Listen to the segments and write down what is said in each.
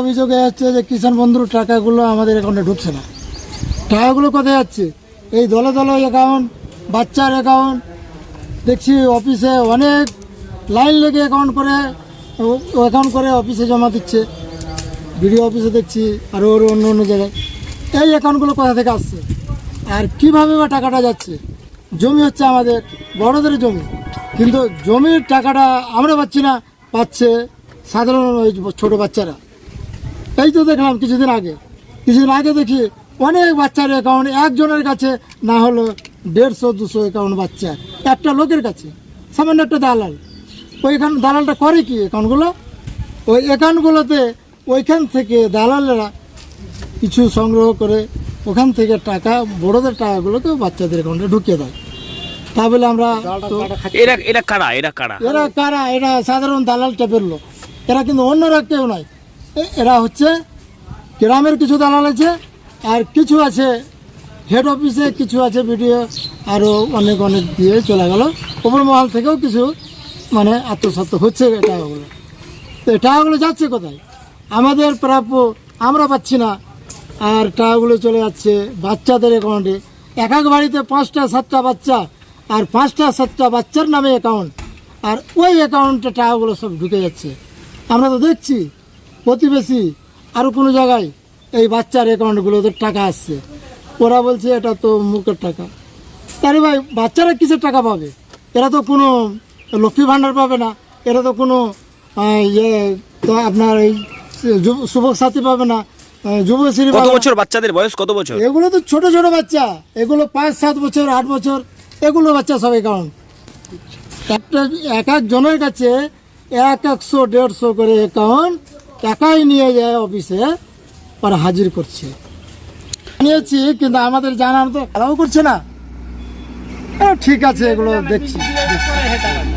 অভিযোগ এ হচ্ছে যে কিষাণ বন্ধুর টাকাগুলো আমাদের অ্যাকাউন্টে ঢুকছে না। টাকাগুলো কোথায় যাচ্ছে? এই দলে দলে অ্যাকাউন্ট বাচ্চার অ্যাকাউন্ট দেখছি অফিসে অনেক লাইন লেগে অ্যাকাউন্ট করে অ্যাকাউন্ট করে অফিসে জমা দিচ্ছে। বিডিও অফিসে দেখছি আরও আরও অন্য অন্য জায়গায়। এই অ্যাকাউন্টগুলো কোথা থেকে আসছে? আর কীভাবে বা টাকাটা যাচ্ছে? জমি হচ্ছে আমাদের, বড়দের জমি। কিন্তু জমির টাকাটা আমরা পাচ্ছি না, পাচ্ছে সাধারণ ওই ছোটো বাচ্চারা। এই তো দেখলাম কিছুদিন আগে। কিছুদিন আগে দেখি অনেক বাচ্চার অ্যাকাউন্ট একজনের কাছে না হলো দেড়শো দুশো অ্যাকাউন্ট বাচ্চা একটা লোকের কাছে সামান্য একটা দালাল। ওইখান দালালটা করে কি অ্যাকাউন্টগুলো ওই অ্যাকাউন্টগুলোতে ওইখান থেকে দালালেরা কিছু সংগ্রহ করে ওখান থেকে টাকা বড়দের টাকাগুলোকে বাচ্চাদের অ্যাকাউন্টে ঢুকিয়ে দেয়। তা বলে আমরা এরা এরা কারা? এরা কারা? এরা কারা? এরা সাধারণ দালাল টাইপের লোক। এরা কিন্তু অন্যরা কেউ নয়। এরা হচ্ছে গ্রামের কিছু দালাল আছে, আর কিছু আছে হেড অফিসে কিছু আছে ভিডিও আরও অনেক অনেক দিয়ে চলে গেল। ওপর মহল থেকেও কিছু মানে আত্মসত্ত্ব হচ্ছে টাকাগুলো তো টাকাগুলো যাচ্ছে কোথায়? আমাদের প্রাপ্য, আমরা পাচ্ছি না। আর টাকাগুলো চলে যাচ্ছে বাচ্চাদের অ্যাকাউন্টে এক এক বাড়িতে পাঁচটা, সাতটা বাচ্চা, আর পাঁচটা, সাতটা বাচ্চার নামে অ্যাকাউন্ট আর ওই অ্যাকাউন্টে টাকাগুলো সব ঢুকে যাচ্ছে। আমরা তো দেখছি প্রতিবেশী আরও কোনো জায়গায় এই বাচ্চার অ্যাকাউন্টগুলোতে টাকা আসছে। ওরা বলছে এটা তো মুখের টাকা। তাহলে ভাই বাচ্চারা কিসের টাকা পাবে? এরা তো কোনো লক্ষ্মী ভাণ্ডার পাবে না। এরা তো কোনো ইয়ে তো আপনার এই যুব- যুবক সাথী পাবে না। যুবশ্রী কত বছর বাচ্চাদের বয়স? কত বছর? এগুলো তো ছোট ছোট বাচ্চা। এগুলো পাঁচ সাত বছর আট বছর এগুলো বাচ্চা সব অ্যাকাউন্ট একটা এক এক জনের কাছে এক একশো দেড়শো করে অ্যাকাউন্ট একাই নিয়ে যায় অফিসে ওরা হাজির করছে। নিয়েছি কিন্তু আমাদের জানার তো খেলাও করছে না। ঠিক আছে, এগুলো দেখছি।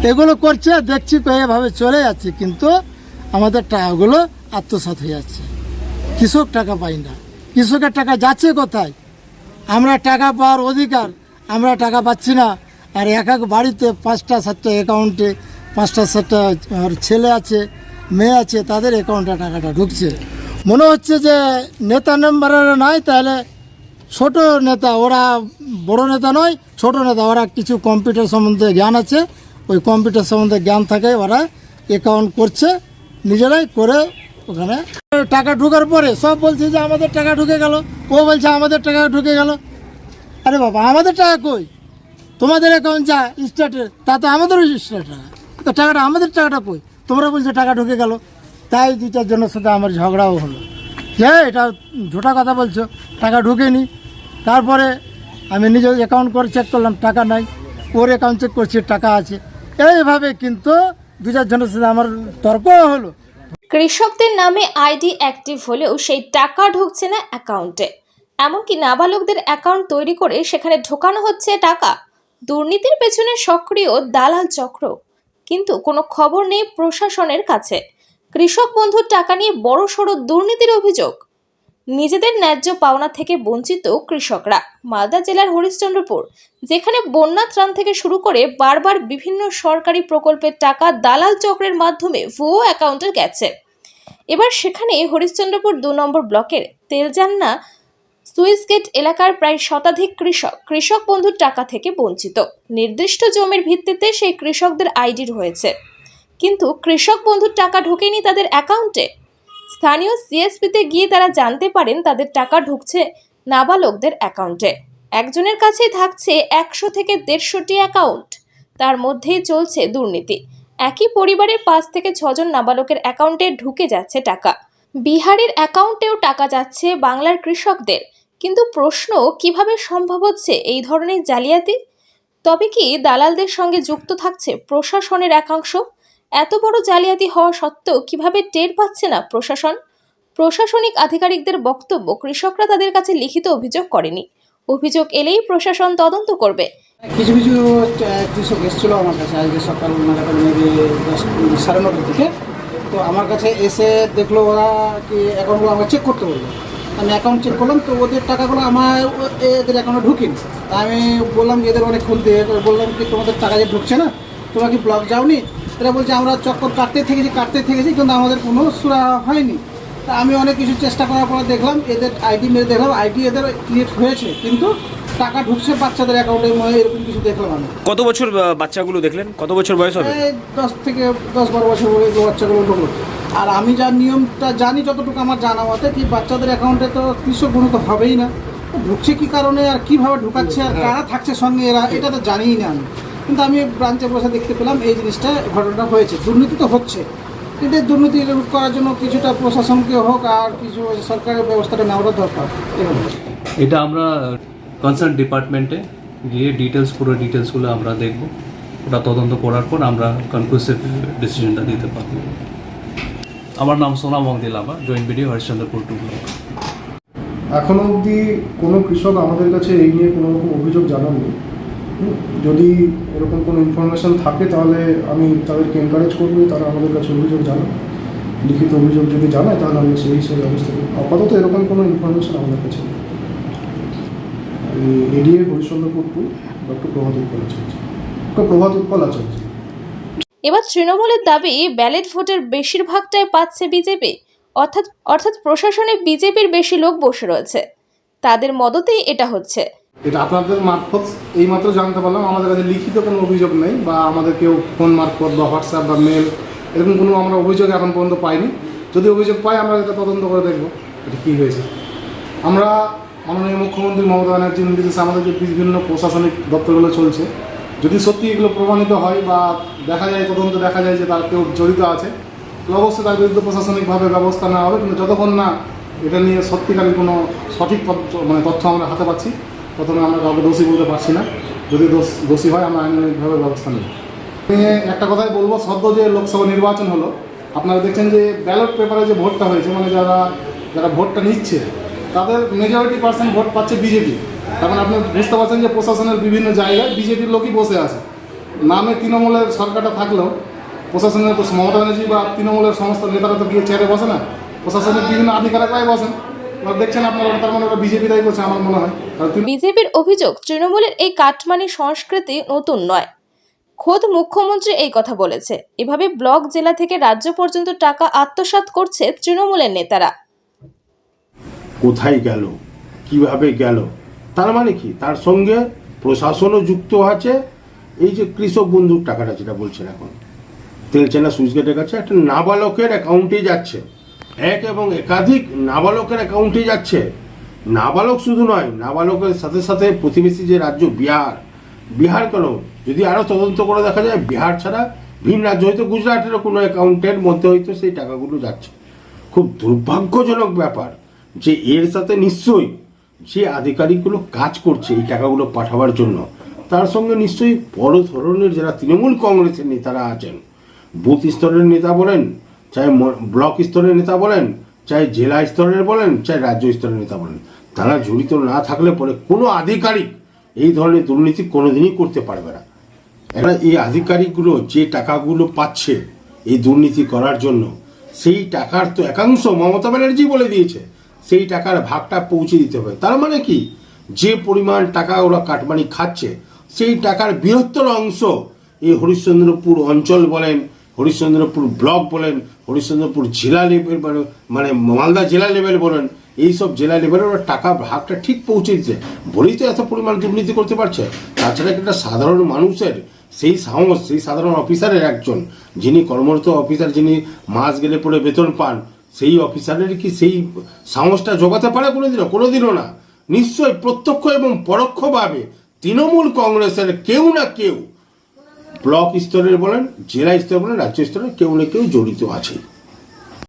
এগুলো করছে, দেখছি এভাবে চলে যাচ্ছে, কিন্তু আমাদের টাকাগুলো আত্মসাৎ হয়ে যাচ্ছে। কৃষক টাকা পাই না। কৃষকের টাকা যাচ্ছে কোথায়? আমরা টাকা পাওয়ার অধিকার, আমরা টাকা পাচ্ছি না। আর এক এক বাড়িতে পাঁচটা, সাতটা অ্যাকাউন্টে পাঁচটা, সাতটা ছেলে আছে মেয়ে আছে, তাদের অ্যাকাউন্টে টাকাটা ঢুকছে। মনে হচ্ছে যে নেতা মেম্বারেরা নাই, তাহলে ছোট নেতা, ওরা বড় নেতা নয়, ছোট নেতা, ওরা কিছু কম্পিউটার সম্বন্ধে জ্ঞান আছে। ওই কম্পিউটার সম্বন্ধে জ্ঞান থাকে, ওরা অ্যাকাউন্ট করছে, নিজেরাই করে ওখানে। টাকা ঢোকার পরে সব বলছে যে আমাদের টাকা ঢুকে গেল। ও বলছে, আমাদের টাকা ঢুকে গেল। আরে বাবা, আমাদের টাকা কই? তোমাদের অ্যাকাউন্ট যা স্টেটের তা তো আমাদেরও স্টেট টাকা তো টাকাটা, আমাদের টাকাটা কই? তোমরা বলছো টাকা ঢুকে গেল, তাই দু চারজনের সাথে আমার ঝগড়াও হলো। যে, এটা ঝোটা কথা বলছো, টাকা ঢুকেনি। তারপরে আমি নিজের অ্যাকাউন্ট করে চেক করলাম, টাকা নাই। ওর অ্যাকাউন্ট চেক করছি, টাকা আছে। এইভাবে কিন্তু দু চারজনের সাথে আমার তর্কও হলো। কৃষকদের নামে আইডি অ্যাক্টিভ হলেও সেই টাকা ঢুকছে না অ্যাকাউন্টে এমনকি নাবালকদের অ্যাকাউন্ট তৈরি করে সেখানে ঢোকানো হচ্ছে টাকা। দুর্নীতির পেছনে সক্রিয় দালাল চক্র। কিন্তু কোনো খবর নেই প্রশাসনের কাছে। কৃষক বন্ধুর টাকা নিয়ে বড়সড় দুর্নীতির অভিযোগ। নিজেদের ন্যায্য পাওনা থেকে বঞ্চিত কৃষকরা। মালদা জেলার হরিশ্চন্দ্রপুর, যেখানে বন্যা ত্রাণ থেকে শুরু করে বারবার বিভিন্ন সরকারি প্রকল্পের টাকা দালাল চক্রের মাধ্যমে ভুয়ো অ্যাকাউন্টে গেছে। এবার সেখানে হরিশ্চন্দ্রপুর দু নম্বর ব্লকের তেলজান্না সুইস গেট এলাকার প্রায় শতাধিক কৃষক কৃষক বন্ধুর টাকা থেকে বঞ্চিত। নির্দিষ্ট জমির ভিত্তিতে সেই কৃষকদের আইডি রয়েছে কিন্তু কৃষক বন্ধুর টাকা ঢোকেনি তাদের অ্যাকাউন্টে? স্থানীয় সিএসপিতে গিয়ে তারা জানতে পারেন তাদের টাকা ঢুকছে নাবালকদের অ্যাকাউন্টে। একজনের কাছেই থাকছে একশো থেকে দেড়শোটি অ্যাকাউন্ট। তার মধ্যেই চলছে দুর্নীতি। একই পরিবারের পাঁচ থেকে ছজন নাবালকের অ্যাকাউন্টে ঢুকে যাচ্ছে টাকা। বিহারের অ্যাকাউন্টেও টাকা যাচ্ছে বাংলার কৃষকদের। কিন্তু প্রশ্ন, কীভাবে সম্ভব হচ্ছে এই ধরনের জালিয়াতি? তবে কি দালালদের সঙ্গে যুক্ত থাকছে প্রশাসনের একাংশ? এত বড় জালিয়াতি হওয়া সত্ত্বেও কীভাবে টের পাচ্ছে না প্রশাসন? প্রশাসনিক আধিকারিকদের বক্তব্য কৃষকরা তাদের কাছে লিখিত অভিযোগ করেনি। অভিযোগ এলেই প্রশাসন তদন্ত করবে। কিছু কিছু কৃষক এসেছিল আমার কাছে আজকে সকাল নাগাদ সাড়ে নটার দিকে। তো আমার কাছে এসে দেখল ওরা কি অ্যাকাউন্টগুলো আমাকে চেক করতে বলল। আমি অ্যাকাউন্ট চেক করলাম তো ওদের টাকাগুলো আমার এদের অ্যাকাউন্টে ঢুকিনি। তা আমি বললাম যে এদের অনেক খুলতে বললাম কি তোমাদের টাকা যে ঢুকছে না তোমরা কি ব্লক যাওনি? এরা বলছে আমরা চক্কর কাটতে থেকেছি কাটতে থেকেছি কিন্তু আমাদের কোনো সুরা হয়নি। তা আমি অনেক কিছু চেষ্টা করার পরে দেখলাম এদের আইডি মেরে দেখলাম। আইডি এদের ক্রিয়েট হয়েছে কিন্তু টাকা ঢুকছে বাচ্চাদের অ্যাকাউন্টে মনে এরকম কিছু দেখলাম আমি। কত বছর বাচ্চাগুলো দেখলেন? কত বছর বয়স হবে? এই দশ থেকে দশ বারো বছর বয়সী বাচ্চাগুলো ঢুকলো। আর আমি যা নিয়মটা জানি, যতটুকু আমার জানা মতে, কি বাচ্চাদের অ্যাকাউন্টে তো কৃষক তো হবেই না। ঢুকছে কি কারণে আর কীভাবে ঢুকাচ্ছে আর কারা থাকছে সঙ্গে এরা, এটা তো জানিই না আমি। কিন্তু আমি ব্রাঞ্চে বসে দেখতে পেলাম, এই জিনিসটা ঘটনাটা হয়েছে। দুর্নীতি তো হচ্ছে। কিন্তু এই দুর্নীতি রোধ করার জন্য কিছুটা প্রশাসনকে হোক আর কিছু সরকারের ব্যবস্থাটা নেওয়াটা দরকার। এটা আমরা কনসার্ন ডিপার্টমেন্টে গিয়ে ডিটেলস পুরো ডিটেলসগুলো আমরা দেখব। ওটা তদন্ত করার পর আমরা কনক্লুসিভ ডিসিশনটা দিতে পারব। আমার নাম Sonam Mongdilama joint video Harishchandrapur two এখনও অবধি কোনো কৃষক আমাদের কাছে এই নিয়ে কোনো রকম অভিযোগ জানাননি। যদি এরকম কোনো ইনফরমেশন থাকে তাহলে আমি তাদেরকে এনকারেজ করব তারা আমাদের কাছে অভিযোগ জানান লিখিত অভিযোগ যদি জানায় তাহলে আমি সেই হিসেবে ব্যবস্থা করব আপাতত এরকম কোনো ইনফরমেশন আমাদের কাছে নেই। ADA Harishchandrapur two doctor Prabhat Utpal Acharya. Doctor Prabhat Utpal Acharya. এবার তৃণমূলের দাবি, ব্যালেট ভোটের বেশিরভাগটাই পাচ্ছে বিজেপি। অর্থাৎ অর্থাৎ প্রশাসনে বিজেপির বেশি লোক বসে রয়েছে। তাদের মদতেই এটা হচ্ছে। এটা আপনাদের মারফত, এইমাত্র জানতে পারলাম, আমাদের কাছে লিখিত কোনো অভিযোগ নেই বা আমাদের কেউ ফোন মারফত বা হোয়াটসঅ্যাপ বা মেল, এরকম কোনো আমরা অভিযোগ এখন পর্যন্ত পাইনি। যদি অভিযোগ পাই, আমরা এটা তদন্ত করে দেখব এটা কী হয়েছে। আমরা মাননীয় মুখ্যমন্ত্রী মমতা ব্যানার্জির নির্দেশে আমাদের যে বিভিন্ন প্রশাসনিক দপ্তরগুলো চলছে। যদি সত্যি এগুলো প্রমাণিত হয় বা দেখা যায়, তদন্ত দেখা যায় যে তার কেউ জড়িত আছে, তো অবশ্যই তার বিরুদ্ধে প্রশাসনিকভাবে ব্যবস্থা নেওয়া হবে। কিন্তু যতক্ষণ না এটা নিয়ে সত্যিকারের কোনো সঠিক মানে তথ্য আমরা হাতে পাচ্ছি, প্রথমে আমরা কাউকে দোষী বলতে পারছি না। যদি দোষ, দোষী হয়, আমরা আইনানুগভাবে ব্যবস্থা নেব। একটা কথাই বলব, সদ্য যে লোকসভা নির্বাচন হলো, আপনারা দেখছেন যে ব্যালট পেপারে যে ভোটটা হয়েছে মানে যারা যারা ভোটটা নিচ্ছে, তাদের মেজরিটি পার্সেন্ট ভোট পাচ্ছে বিজেপি। মানে আপনি বুঝতে পারছেন যে প্রশাসনের বিভিন্ন জায়গায় বিজেপির লোকই বসে আছে। নামে তৃণমূলের সরকারটা থাকলেও প্রশাসনের তো মমতা ব্যানার্জি বা তৃণমূলের সমস্ত নেতারা তো গিয়ে চেয়ারে বসে না। প্রশাসনের বিভিন্ন আধিকারিকরাই বসেন। দেখছেন আপনারা তার মানে ওরা বিজেপি করছে আমার মনে হয়। বিজেপির অভিযোগ তৃণমূলের এই কাটমানি সংস্কৃতি নতুন নয়। খোদ মুখ্যমন্ত্রী এই কথা বলেছে। এভাবে ব্লক জেলা থেকে রাজ্য পর্যন্ত টাকা আত্মসাৎ করছে তৃণমূলের নেতারা। কোথায় গেল? কীভাবে গেল? তার মানে কি? তার সঙ্গে প্রশাসনও যুক্ত আছে। এই যে কৃষক বন্ধুর টাকাটা যেটা বলছেন এখন, তেলচেনা সুইচ গেটের কাছে একটা নাবালকের অ্যাকাউন্টে যাচ্ছে। এক এবং একাধিক নাবালকের অ্যাকাউন্টে যাচ্ছে। নাবালক শুধু নয়, নাবালকের সাথে সাথে প্রতিবেশী যে রাজ্য বিহার বিহার কেন? যদি আরও তদন্ত করে দেখা যায়, বিহার ছাড়া ভিন রাজ্য হয়তো গুজরাটেরও কোনো অ্যাকাউন্টের মধ্যে হয়তো সেই টাকাগুলো যাচ্ছে। খুব দুর্ভাগ্যজনক ব্যাপার যে এর সাথে নিশ্চয়ই যে আধিকারিকগুলো কাজ করছে এই টাকাগুলো পাঠাবার জন্য, তার সঙ্গে নিশ্চয়ই বড় ধরনের যারা তৃণমূল কংগ্রেসের নেতারা আছেন, বুথ স্তরের নেতা বলেন, চাই ব্লক স্তরের নেতা বলেন, চাই জেলা স্তরের বলেন, চাই রাজ্য স্তরের নেতা বলেন, তারা জড়িত না থাকলে পরে কোনো আধিকারিক এই ধরনের দুর্নীতি কোনোদিনই করতে পারবে না। এরা এই আধিকারিকগুলো যে টাকাগুলো পাচ্ছে এই দুর্নীতি করার জন্য, সেই টাকার তো একাংশ মমতা ব্যানার্জি বলে দিয়েছে। সেই টাকার ভাগটা পৌঁছে দিতে হবে। তার মানে কি? যে পরিমাণ টাকা ওরা কাটমানি খাচ্ছে সেই টাকার বৃহত্তর অংশ এই হরিশ্চন্দ্রপুর অঞ্চল বলেন হরিশ্চন্দ্রপুর ব্লক বলেন হরিশ্চন্দ্রপুর জেলা লেভেল বলেন, মানে মালদা জেলা লেভেল বলেন এইসব জেলা লেভেলে ওরা টাকা ভাগটা ঠিক পৌঁছে দিচ্ছে। বলেই তো এত পরিমাণ দুর্নীতি করতে পারছে। তাছাড়া একটা সাধারণ মানুষের সেই সাহস সেই সাধারণ অফিসারের একজন যিনি কর্মরত অফিসার যিনি মাস গেলে পরে বেতন পান সেই অফিসারের কি সেই সাহসটা জোগাতে পারে কোনোদিনও? কোনোদিনও না। নিশ্চয় প্রত্যক্ষ এবং পরোক্ষভাবে তৃণমূল কংগ্রেসের কেউ না কেউ ব্লক স্তরের বলেন, জেলা স্তরে বলেন, রাজ্য স্তরে কেউ না কেউ জড়িত আছে।